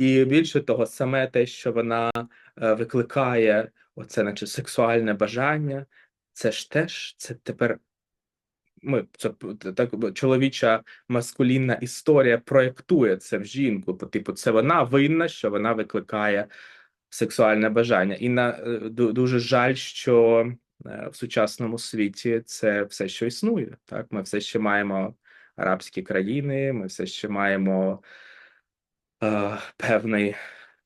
І більше того, саме те, що вона, е, викликає оце, наче сексуальне бажання, це ж теж це тепер ми це так чоловіча маскулінна історія проєктує це в жінку. Типу, це вона винна, що вона викликає сексуальне бажання. І на е, дуже жаль, що, е, в сучасному світі це все ще існує. Так, ми все ще маємо арабські країни, ми все ще маємо, е, певний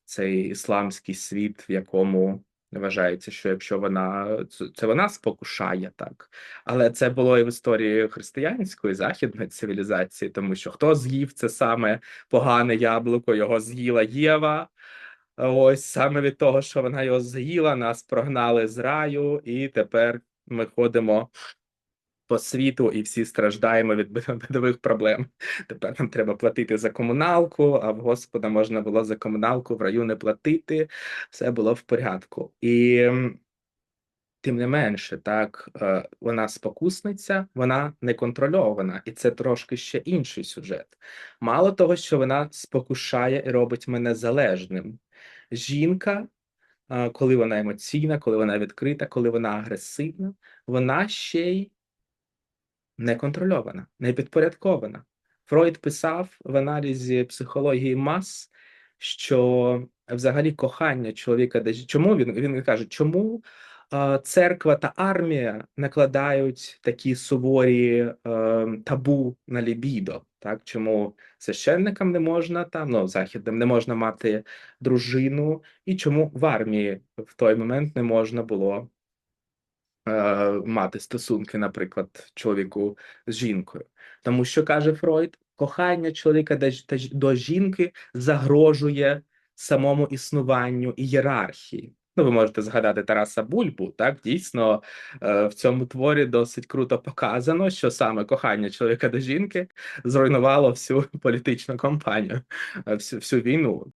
цей ісламський світ, в якому вважається, що якщо вона це вона спокушає, так. Але це було і в історії християнської західної цивілізації, тому що хто з'їв це саме погане яблуко, його з'їла Єва. Ось саме від того, що вона його з'їла, нас прогнали з раю, і тепер ми ходимо по світу і всі страждаємо від битових проблем. Тепер нам треба платити за комуналку, а в Господа можна було за комуналку в раю не платити. Все було в порядку. І тим не менше, так, е, вона спокусниця, вона неконтрольована, і це трошки ще інший сюжет. Мало того, що вона спокушає і робить мене залежним. Жінка, е, коли вона емоційна, коли вона відкрита, коли вона агресивна, вона ще й неконтрольована, непідпорядкована. Фройд писав в аналізі психології мас, що взагалі кохання чоловіка жі чому він він каже, чому, е, церква та армія накладають такі суворі, е, табу на лібідо, так? Чому священникам не можна там, ну, західним не можна мати дружину, і чому в армії в той момент не можна було мати стосунки, наприклад, чоловіку з жінкою. Тому що каже Фройд, кохання чоловіка до жінки загрожує самому існуванню ієрархії. Ну, ви можете згадати Тараса Бульбу, так дійсно е, в цьому творі досить круто показано, що саме кохання чоловіка до жінки зруйнувало всю політичну кампанію, е, всю, всю війну.